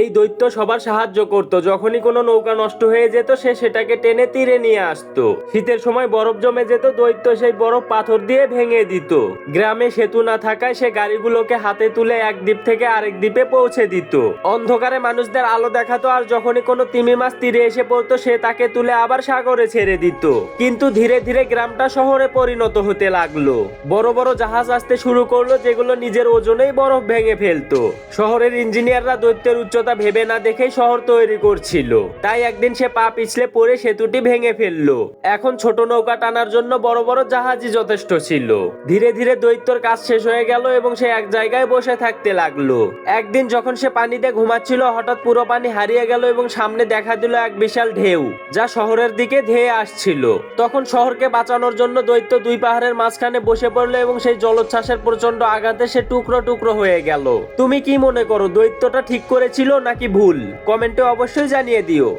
এই দৈত্য সবার সাহায্য করত। যখনই কোনো নৌকা নষ্ট হয়ে যেত, সে সেটাকে টেনে তীরে নিয়ে আসতো। শীতের সময় বরফ জমে যেত, দৈত্য সেই বরফ পাথর দিয়ে ভেঙে দিত। গ্রামে সেতু না থাকায় সে গাড়িগুলোকে হাতে তুলে এক দ্বীপ থেকে আরেক দ্বীপে পৌঁছে দিত। অন্ধকারে মানুষদের আলো দেখাতো আর যখনই কোনো তিমি মাছ তীরে এসে পড়তো, সে তাকে তুলে আবার সাগরে ছেড়ে দিত। কিন্তু ধীরে ধীরে গ্রামটা শহরে পরিণত হতে লাগল। বড় বড় জাহাজ আসতে শুরু করল, যেগুলো নিজের ওজনেই বরফ ভেঙে ফেলতো। শহরের ইঞ্জিনিয়াররা দৈত্যের উচ্চতা ভেবে না দেখেই শহর তৈরি করছিল। তাই একদিন সে পা পিছলে পড়ে সেতুটি ভেঙে ফেলল। এখন ছোট নৌকা টানার জন্য বড় বড় জাহাজই যথেষ্ট ছিল। ধীরে ধীরে দৈত্যর কাজ শেষ হয়ে গেল এবং সে এক জায়গায় বসে থাকতে লাগল। একদিন যখন সে পানিতে ঘুমাচ্ছিল, হঠাৎ পুরো পানি হারিয়ে গেল এবং সামনে দেখা দিল এক বিশাল ঢেউ, যা শহরের দিকে ধেয়ে আসছিল। তখন শহরকে বাঁচানোর জন্য দৈত্য দুই পাহাড়ের মাঝখানে বসে পড়ল এবং সেই জলোচ্ছ্বাসের প্রচণ্ড আঘাতে সে টুকরো টুকরো হয়ে গেল। তুমি কি মনে করো, দৈত্যটা ঠিক করেছিল? নাকি ভুল? কমেন্টে অবশ্যই জানিয়ে দিও।